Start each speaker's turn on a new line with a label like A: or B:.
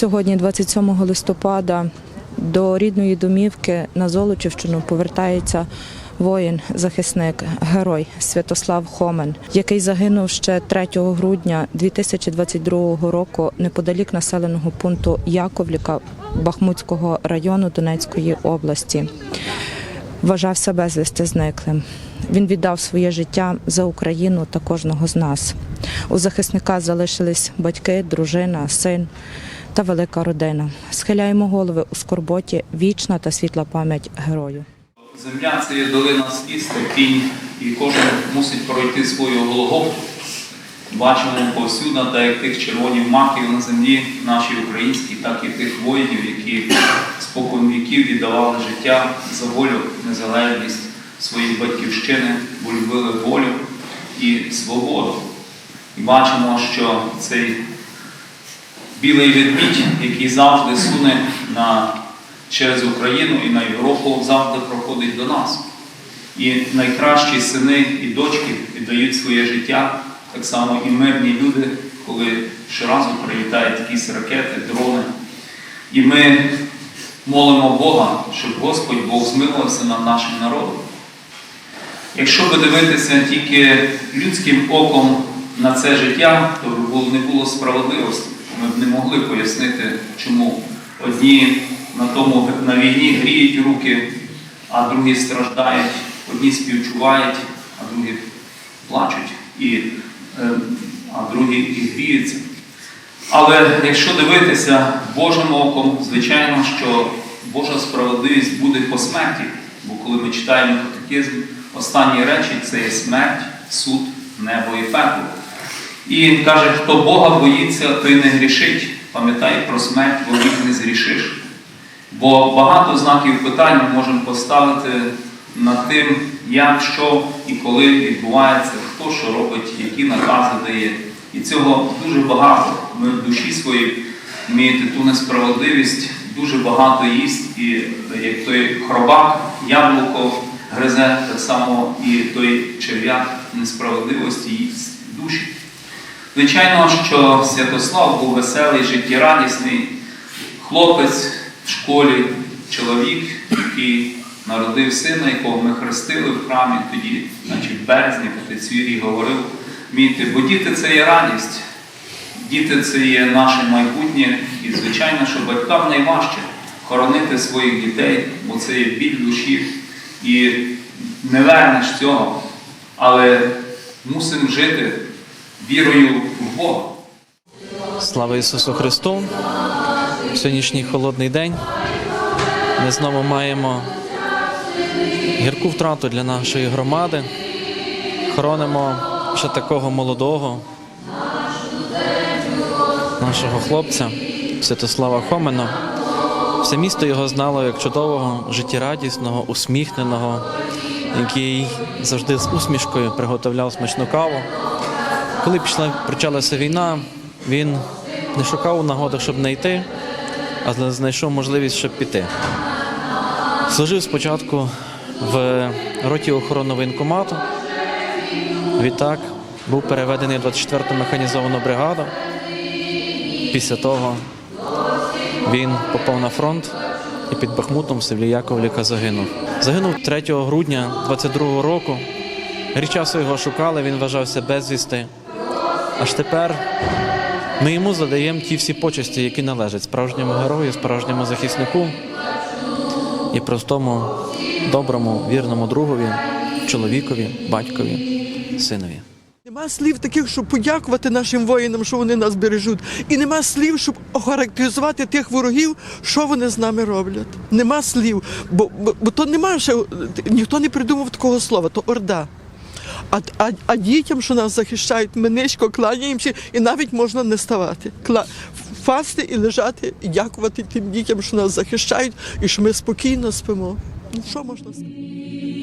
A: Сьогодні, 27 листопада, до рідної домівки на Золочівщину повертається воїн, захисник, герой Святослав Хомен, який загинув ще 3 грудня 2022 року неподалік населеного пункту Яковліка Бахмутського району Донецької області. Вважався безвісти зниклим. Він віддав своє життя за Україну та кожного з нас. У захисника залишились батьки, дружина, син та велика родина. Схиляємо голови у скорботі, вічна та світла пам'ять герою.
B: Земля це є долина сліз, терпінь, і кожен мусить пройти свою Голгофу. Бачимо повсюдно, так як тих червонів маків на землі, наші українські, так і тих воїнів, які спокон віків віддавали життя за волю, незалежність своєї батьківщини, бо любили волю і свободу. І бачимо, що цей білий ведмідь, який завжди суне на, через Україну і на Європу, завжди проходить до нас. І найкращі сини і дочки віддають своє життя, так само і мирні люди, коли щоразу прилітають якісь ракети, дрони. І ми молимо Бога, щоб Господь Бог змилився над нашим народом. Якщо би дивитися тільки людським оком на це життя, то б не було справедливості. Ми б не могли пояснити, чому одні на тому на війні гріють руки, а другі страждають, одні співчувають, а другі плачуть, і, е, а другі і гріються. Але якщо дивитися Божим оком, звичайно, що Божа справедливість буде по смерті. Бо коли ми читаємо катехизм, останні речі це є смерть, суд, небо і пекло. І каже, хто Бога боїться, той не грішить. Пам'ятай про смерть, бо вік не зрішиш. Бо багато знаків питань ми можемо поставити над тим, як, що і коли відбувається, хто що робить, які накази дає. І цього дуже багато. Ми в душі своїй вмієте ту несправедливість, дуже багато їсть, і як той хробак, яблуко гризе, так само і той черв'як несправедливості їсть душі. Звичайно, що Святослав був веселий, життєрадісний хлопець в школі, чоловік, який народив сина, якого ми хрестили в храмі. Тоді, значить в березні, коли Цвірій говорив, вмійте, бо діти це є радість, діти це є наше майбутнє, і звичайно, що батькам найважче хоронити своїх дітей, бо це є біль душі, і не вернеш цього, але мусимо жити вірою в Бога.
C: Слава Ісусу Христу! Сьогоднішній холодний день ми знову маємо гірку втрату для нашої громади. Хоронимо ще такого молодого нашого хлопця Святослава Хомена. Все місто його знало як чудового, життєрадісного, усміхненого, який завжди з усмішкою приготовляв смачну каву. Коли пішла почалася війна, він не шукав нагоди, щоб не йти, а знайшов можливість, щоб піти. Служив спочатку в роті охорони воєнкомату. Відтак був переведений в 24-ту механізовану бригаду. Після того він попав на фронт і під Бахмутом в селі Яковліка загинув. Загинув 3 грудня 22-го року. Рік часу його шукали, він вважався безвісти. Аж тепер ми йому задаємо ті всі почесті, які належать справжньому герою, справжньому захиснику і простому, доброму, вірному другові, чоловікові, батькові, синові.
D: Нема слів таких, щоб подякувати нашим воїнам, що вони нас бережуть. І нема слів, щоб охарактеризувати тих ворогів, що вони з нами роблять. Нема слів. Бо, бо, бо то немає ще ніхто не придумав такого слова, то орда. А, а, а дітям, що нас захищають, ми низько кланяємося і навіть можна не ставати. Кла... Фасти і лежати, і дякувати тим дітям, що нас захищають, і що ми спокійно спимо. Ну, що можна сказати?